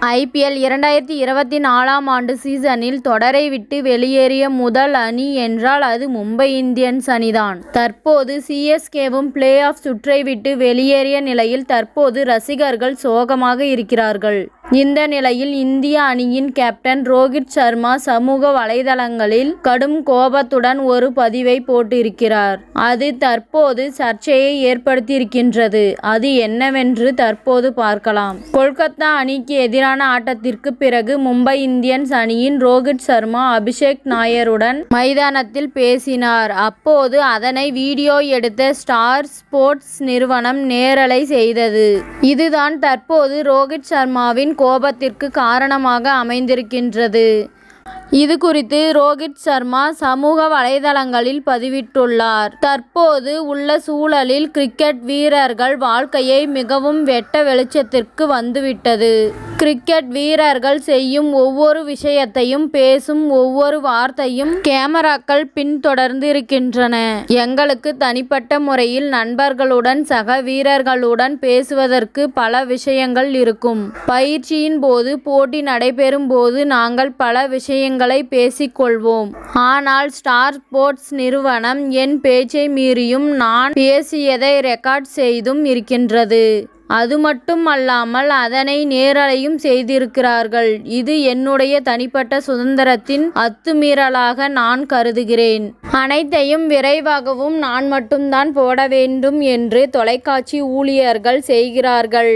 IPL இரண்டாயிரத்தி இருபத்தி நாலாம் ஆண்டு சீசனில் தொடரை விட்டு வெளியேறிய முதல் அணி என்றால் அது மும்பை இந்தியன்ஸ் அணிதான். தற்போது சிஎஸ்கேவும் பிளே ஆஃப் சுற்றை விட்டு வெளியேறிய நிலையில் தற்போது ரசிகர்கள் சோகமாக இருக்கிறார்கள். இந்த நிலையில் இந்திய அணியின் கேப்டன் ரோகித் சர்மா சமூக வலைதளங்களில் கடும் கோபத்துடன் ஒரு பதிவை போட்டிருக்கிறார். அது தற்போது சர்ச்சையை ஏற்படுத்தியிருக்கின்றது. அது என்னவென்று தற்போது பார்க்கலாம். கொல்கத்தா அணிக்கு எதிரான ஆட்டத்திற்கு பிறகு மும்பை இந்தியன்ஸ் அணியின் ரோஹித் சர்மா அபிஷேக் நாயருடன் மைதானத்தில் பேசினார். அப்போது அதனை வீடியோ எடுத்த ஸ்டார் ஸ்போர்ட்ஸ் நிறுவனம் நேரலை செய்தது. இதுதான் தற்போது ரோஹித் சர்மாவின் கோபத்திற்கு காரணமாக அமைந்திருக்கின்றது. இதுகுறித்து ரோகித் சர்மா சமூக வலைதளங்களில் பதிவிட்டுள்ளார். தற்போது உள்ள சூழலில் கிரிக்கெட் வீரர்கள் வாழ்க்கையை மிகவும் வெட்ட வெளிச்சத்திற்கு வந்துவிட்டது. கிரிக்கெட் வீரர்கள் செய்யும் ஒவ்வொரு விஷயத்தையும் பேசும் ஒவ்வொரு வார்த்தையும் கேமராக்கள் பின்தொடர்ந்து இருக்கின்றன எங்களுக்கு தனிப்பட்ட முறையில் நண்பர்களுடன் சக வீரர்களுடன் பேசுவதற்கு பல விஷயங்கள் இருக்கும். பயிற்சியின் போது போட்டி நடைபெறும் போது நாங்கள் பல விஷயங்கள் விஷயங்களை பேசிக்கொள்வோம் ஆனால் ஸ்டார் ஸ்போர்ட்ஸ் நிறுவனம் என் பேச்சை மீறியும் நான் பேசியதை ரெக்கார்ட் செய்தும் இருக்கின்றது. அது மட்டும் அல்லாமல் அதனை நேரலையும் செய்திருக்கிறார்கள். இது என்னுடைய தனிப்பட்ட சுதந்திரத்தின் அத்துமீறலாக நான் கருதுகிறேன். அனைத்தையும் விரைவாகவும் நான் மட்டும்தான் போட வேண்டும் என்று தொலைக்காட்சி ஊழியர்கள் செய்கிறார்கள்.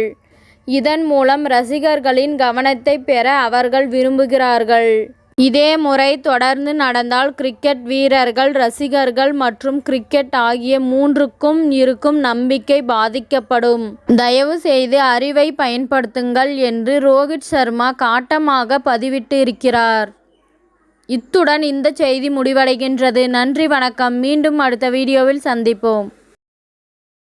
இதன் மூலம் ரசிகர்களின் கவனத்தை பெற அவர்கள் விரும்புகிறார்கள். இதே முறை தொடர்ந்து நடந்தால் கிரிக்கெட் வீரர்கள் ரசிகர்கள் மற்றும் கிரிக்கெட் ஆகிய மூன்றுக்கும் இருக்கும் நம்பிக்கை பாதிக்கப்படும். தயவு செய்து அறிவை பயன்படுத்துங்கள் என்று ரோகித் சர்மா காட்டமாக பதிவிட்டு இருக்கிறார். இத்துடன் இந்த செய்தி முடிவடைகின்றது. நன்றி வணக்கம் மீண்டும் அடுத்த வீடியோவில் சந்திப்போம்.